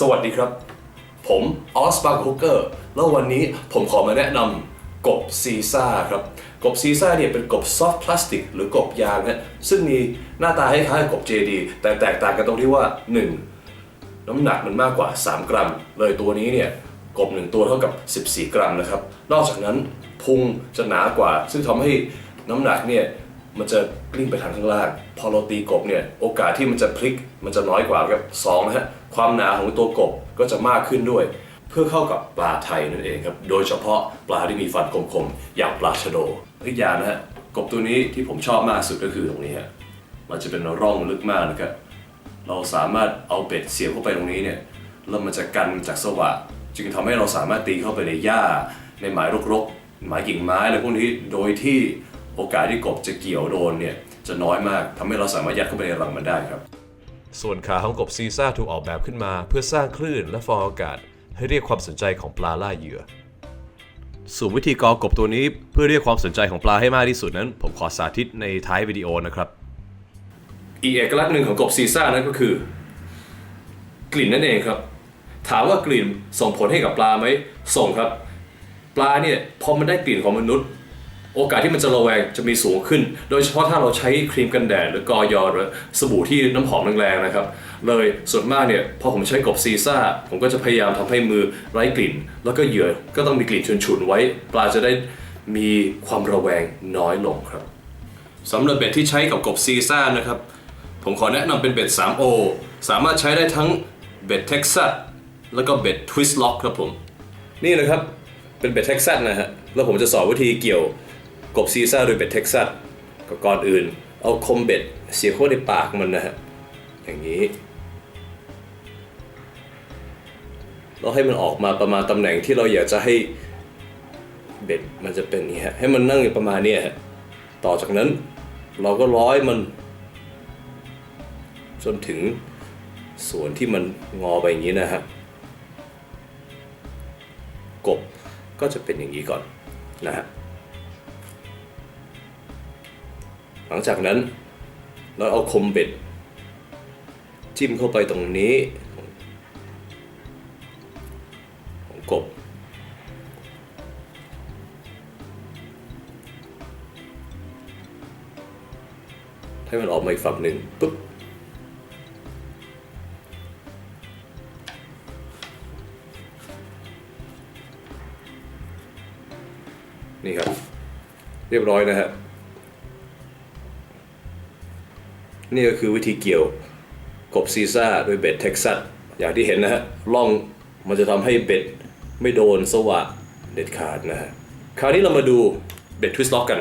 สวัสดีครับ ผมออสบาร์คุกเกอร์แล้ววันนี้ผมขอมาแนะนำกบซีซ่าครับ กบซีซ่าเนี่ยเป็นกบซอฟต์พลาสติกหรือกบยางนะซึ่งมีหน้าตาคล้ายๆกบ JD แต่แตกต่างกันตรงที่ว่า 1. น้ำหนักมันมากกว่า 3 กรัม เลยตัวนี้เนี่ยกบ1ตัวเท่ากับ 14 กรัมนะครับ นอกจากนั้นพุงจะหนากว่า ซึ่งทำให้น้ำหนักเนี่ย มันจะกลิ้งไปทางข้างล่าง พอเราตีกบเนี่ยโอกาสที่มันจะพลิกมันจะน้อยกว่าครับสองนะฮะความหนาของตัวกบก็จะมากขึ้นด้วย เพื่อเข้ากับปลาไทยนั่นเองครับโดยเฉพาะปลาที่มีฟันคมๆอย่างปลาชะโดอีกอย่างนะฮะกบตัวนี้ที่ผมชอบมากสุดก็คือตรงนี้ฮะมันจะเป็นร่องลึกมากนะครับเราสามารถเอาเบ็ดเสียบเข้าไปตรงนี้เนี่ยแล้วมันจะกันจากสวะจึงทำให้เราสามารถตีเข้าไปในหญ้าในหมายรกๆ หมายกิ่งไม้อะไรพวกนี้โดยที่ โอกาสที่กบจะเกี่ยวโดนเนี่ยจะน้อยมากทำให้เราสามารถยัดเข้าไปในรังมันได้ครับ ส่วนขาของกบซีซ่าถูกออกแบบขึ้นมา เพื่อสร้างคลื่นและฟองอากาศ ให้เรียกความสนใจของปลาล่าเหยื่อ ส่วนวิธีกอกบตัวนี้เพื่อเรียกความสนใจของปลาให้มากที่สุดนั้น ผมขอสาธิตในท้ายวิดีโอนะครับ อีกเอกลักษณ์หนึ่งของกบซีซ่านั่นก็คือ กลิ่นนั่นเองครับ ถามว่ากลิ่นส่งผลให้กับปลาไหมส่งครับ ปลาเนี่ยพอมันได้กลิ่นของมนุษย์ โอกาสที่มันจะระแวงจะมีสูงขึ้น โดยเฉพาะถ้าเราใช้ครีมกันแดดหรือกอยอหรือสบู่ที่น้ำหอมแรงๆนะครับ เลยส่วนมากเนี่ยพอผมใช้กบซีซ่า ผมก็จะพยายามทำให้มือไร้กลิ่น แล้วก็เหยื่อก็ต้องมีกลิ่นฉุนๆไว้ ปลาจะได้มีความระแวงน้อยลงครับสำหรับเบ็ดที่ใช้กับกบซีซ่านะครับ ผมขอแนะนำเป็นเบ็ด 3O สามารถใช้ได้ทั้งเบ็ดเท็กซัสแล้วก็เบ็ดทวิสต์ล็อกครับผม นี่นะครับเป็นเบ็ดเท็กซัสนะฮะแล้วผมจะสอนวิธีเกี่ยว กบซีซ่าโดยเบ็ดเท็กซัสก็ก่อนอื่น เอาคมเบ็ดเสียบเข้าในปากมันนะฮะอย่างนี้เราให้มันออกมาประมาณตำแหน่งที่เราอยากจะให้เบ็ดมันจะเป็นนี่ฮะให้มันนั่งอยู่ประมาณนี้ฮะต่อจากนั้นเราก็ร้อยมัน จนถึงส่วนที่มันงอไปอย่างนี้นะฮะกบก็จะเป็นอย่างนี้ก่อนนะฮะ หลังจากนั้นเราเอาคมเบ็ด จิ้มเข้าไปตรงนี้ ของกบ ให้มันออกมาอีกฝั่งหนึ่งปุ๊บนี่ครับ เรียบร้อยนะฮะ นี่ก็คือวิธีเกี่ยวกบซีซ่าโดยเบ็ดเท็กซัสอย่างที่เห็นนะฮะล่องมันจะทำให้เบ็ดไม่โดนสวะเด็ดขาดนะฮะคราวนี้เรามาดูเบ็ดทวิสต์ล็อกกัน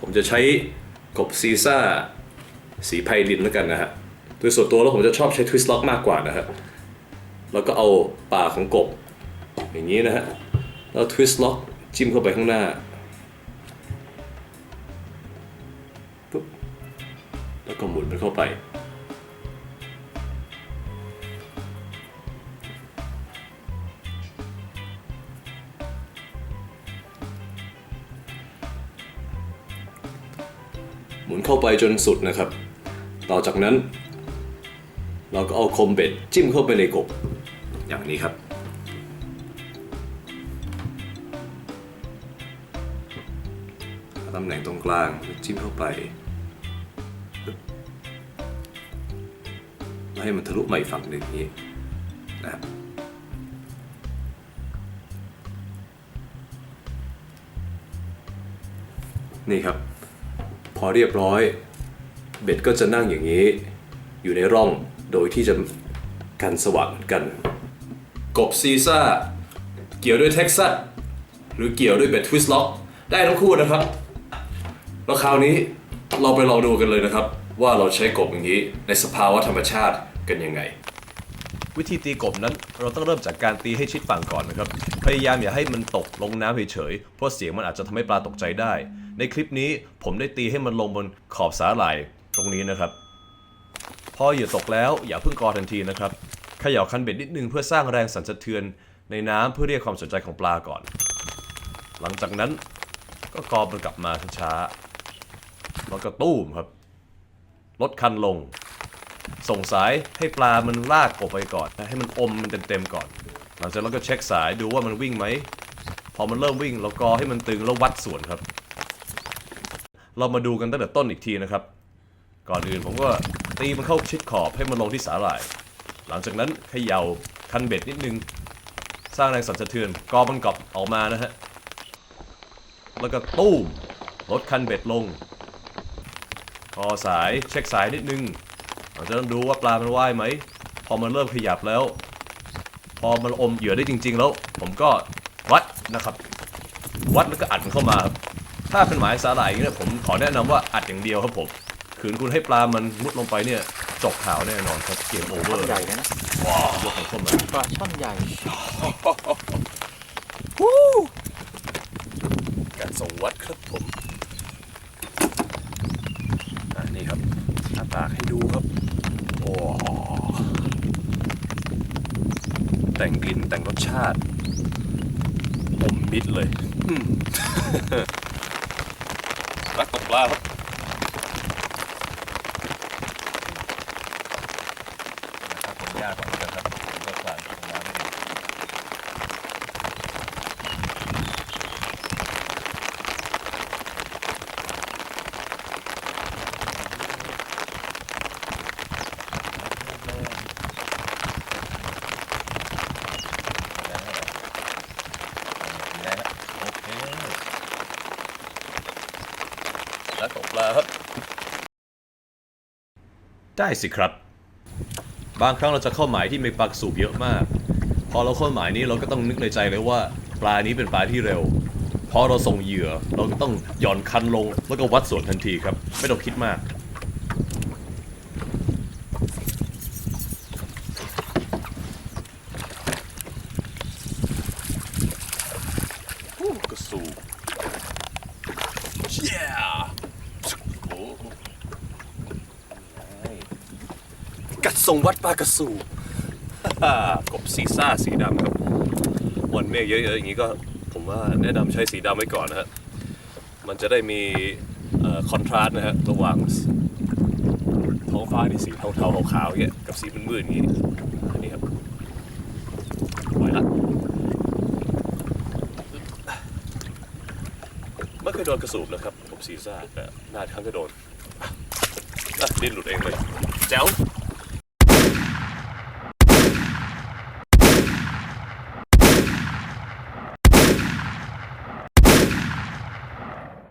ผมจะใช้กบซีซ่าสีไพลินแล้วกันนะฮะโดยส่วนตัวแล้วผมจะชอบใช้ทวิสต์ล็อกมากกว่านะฮะแล้วก็เอาปากของกบอย่างนี้นะฮะแล้วทวิสต์ล็อกจิ้มเข้าไปข้างหน้า แล้วก็หมุนมันเข้าไป หมุนเข้าไปจนสุดนะครับ ต่อจากนั้น เราก็เอาคมเบ็ดจิ้มเข้าไปในกบ อย่างนี้ครับตำแหน่งตรงกลางจิ้มเข้าไป ให้มันทะลุมาอีกฝั่งหนึ่งอย่างนี้นะครับนี่ครับ พอเรียบร้อยเบ็ดก็จะนั่งอย่างนี้ อยู่ในร่องโดยที่จะกันสว่างกัน กบซีซ่า เกี่ยวด้วยเท็กซัสหรือเกี่ยวด้วยเบ็ดทวิสต์ล็อกได้ทั้งคู่นะครับ แล้วคราวนี้เราไปลองดูกันเลยนะครับ ว่าเราใช้กบอย่างนี้ในสภาวะธรรมชาติ กันยังไง วิธีตีกบนั้นเราต้องเริ่มจากการตีให้ชิดฝั่งก่อนนะครับ พยายามอย่าให้มันตกลงน้ำเฉยๆเพราะเสียงมันอาจจะทำให้ปลาตกใจได้ ในคลิปนี้ผมได้ตีให้มันลงบนขอบสาหร่ายตรงนี้นะครับ พอเหยื่อตกแล้วอย่าเพิ่งกอทันทีนะครับเขย่าคันเบ็ดนิดนึงเพื่อสร้างแรงสั่นสะเทือนในน้ำเพื่อเรียกความสนใจของปลาก่อน หลังจากนั้นก็กอมันกลับมาช้าๆแล้วก็ตู้มครับ ลดคันลง ส่งสายให้ปลามันลากกบไปก่อนนะให้มันอมมันเต็มๆก่อนหลังจากนั้นเราก็เช็คสายดูว่ามันวิ่งไหมพอมันเริ่มวิ่งเรากอให้มันตึงแล้ววัดส่วนครับ เรามาดูกันตั้งแต่ต้นอีกทีนะครับ ก่อนอื่นผมก็ตีมันเข้าชิดขอบให้มันลงที่สาหร่าย หลังจากนั้นเขย่าคันเบ็ดนิดนึง สร้างแรงสั่นสะเทือนกอมันกรอบออกมานะฮะแล้วก็ตู้มลดคันเบ็ดลงพอสายเช็คสายนิดนึง เราจะต้องดูว่าปลามันว่ายไหม พอมันเริ่มขยับแล้ว พอมันอมเหยื่อได้จริง ๆ แล้ว ผมก็วัดนะครับ วัดแล้วก็อัดมันเข้ามาครับถ้าเป็นหมายสาหร่ายอย่างนี้ยผมขอแนะนำว่าอัดอย่างเดียวครับผมขืนคุณให้ปลามันมุดลงไปเนี่ยจบข่าวแน่นอนครับเกมโอเวอร์ใหญ่เลยนะยกมันเข้ามาปลาช่อนใหญ่การส่งวัดครับผมอ่านี่ครับ หน้ากให้ดูครับ โอ้แต่งกลิ่นแต่งรสชาติอมมิดเลยรักตกปลาครับนะครับผมยากกว่านี้นะครับผมก็ผ่านตกปลาไม่ได้ โอเค แล้วตกปลาครับ ได้สิครับ บางครั้งเราจะเข้าหมายที่มีปลาสูบเยอะมาก พอเราเข้าหมายนี้เราก็ต้องนึกในใจเลยว่า ปลานี้เป็นปลาที่เร็ว พอเราส่งเหยื่อเราก็ต้องหย่อนคันลงแล้วก็วัดส่วนทันทีครับ ไม่ต้องคิดมากกระสูบเย้โอ้กัด ทรงวัดปลากระสูบฮ่าฮ่ากบซีซ่าสีดำครับวันเมฆเยอะๆอย่างนี้ก็ผมว่าแนะนำใช้สีดำไว้ก่อนนะฮะมันจะได้มีคอนทราสต์นะฮะระหว่างท้องฟ้าที่สีเทาๆขาวๆอย่างเงี้ยกับสีมืดๆอย่างนี้อันนี้ครับปล่อยละไม่เคยโดนกระสูบนะครับผมซีซ่าแต่หน้าครั้งก็โดนอะอะดิ้นหลุดเองเลยแจ๋ว